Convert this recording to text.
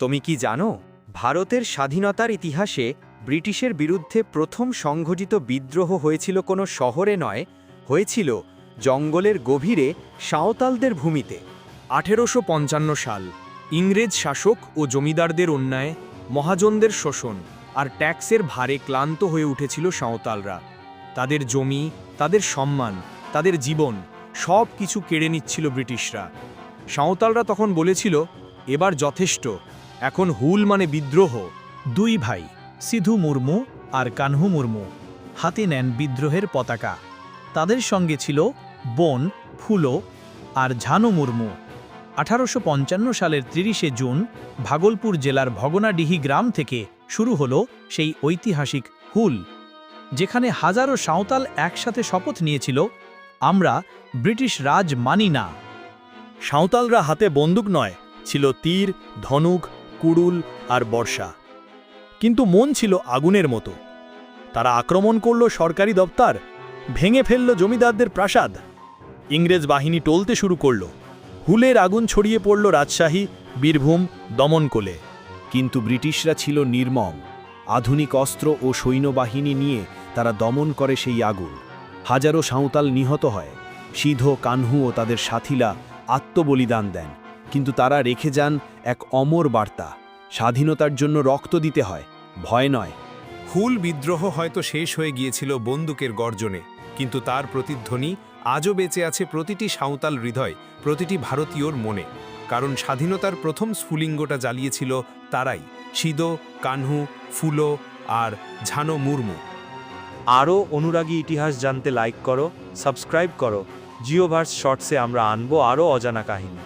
তুমি কি জানো, ভারতের স্বাধীনতার ইতিহাসে ব্রিটিশের বিরুদ্ধে প্রথম সংঘটিত বিদ্রোহ হয়েছিল কোনো শহরে নয়, হয়েছিল জঙ্গলের গভীরে সাঁওতালদের ভূমিতে। আঠেরোশো পঞ্চান্ন সাল, ইংরেজ শাসক ও জমিদারদের অন্যায়, মহাজনদের শোষণ আর ট্যাক্সের ভারে ক্লান্ত হয়ে উঠেছিল সাঁওতালরা। তাদের জমি, তাদের সম্মান, তাদের জীবন সব কিছু কেড়ে নিচ্ছিল ব্রিটিশরা। সাঁওতালরা তখন বলেছিল, এবার যথেষ্ট। এখন হুল মানে বিদ্রোহ। দুই ভাই, সিধু মুর্মু আর কানহু মুর্মু, হাতে নেন বিদ্রোহের পতাকা। তাদের সঙ্গে ছিল বোন, ফুলো আর ঝানু মুর্মু। আঠারোশো পঞ্চান্ন সালের তিরিশে জুন ভাগলপুর জেলার ভগনাডিহি গ্রাম থেকে শুরু হলো সেই ঐতিহাসিক হুল, যেখানে হাজারো সাঁওতাল একসাথে শপথ নিয়েছিল, আমরা ব্রিটিশ রাজ মানি না। সাঁওতালরা হাতে বন্দুক নয়, ছিল তীর, ধনুক কুড়ুল আর বর্ষা। কিন্তু মন ছিল আগুনের মতো। তারা আক্রমণ করল সরকারি দপ্তর, ভেঙে ফেলল জমিদারদের প্রাসাদ। ইংরেজ বাহিনী টলতে শুরু করল। হুলের আগুন ছড়িয়ে পড়ল রাজশাহী, বীরভূম, দমনকোলে। কিন্তু ব্রিটিশরা ছিল নির্মম। আধুনিক অস্ত্র ও সৈন্যবাহিনী নিয়ে তারা দমন করে সেই আগুন। হাজারো সাঁওতাল নিহত হয়। সিধ, কানহু ও তাদের সাথীরা আত্মবলিদান দেন। কিন্তু তারা রেখে যান এক অমর বার্তা। স্বাধীনতার জন্য রক্ত দিতে হয় ভয় নয়। হুল বিদ্রোহ হয়তো শেষ হয়ে গিয়েছিল বন্দুকের গর্জনে কিন্তু তার প্রতিধ্বনি আজও বেঁচে আছে প্রতিটি সাঁওতাল হৃদয় প্রতিটি ভারতীয়র মনে। কারণ স্বাধীনতার প্রথম স্ফুলিঙ্গটা জ্বালিয়েছিল তারাই সিদো কানহু ফুলো আর ঝানো মুর্মু। আরও অনুরাগী ইতিহাস জানতে লাইক করো সাবস্ক্রাইব করো। জিওভার্স শর্টসে আমরা আনব আরও অজানা কাহিনী।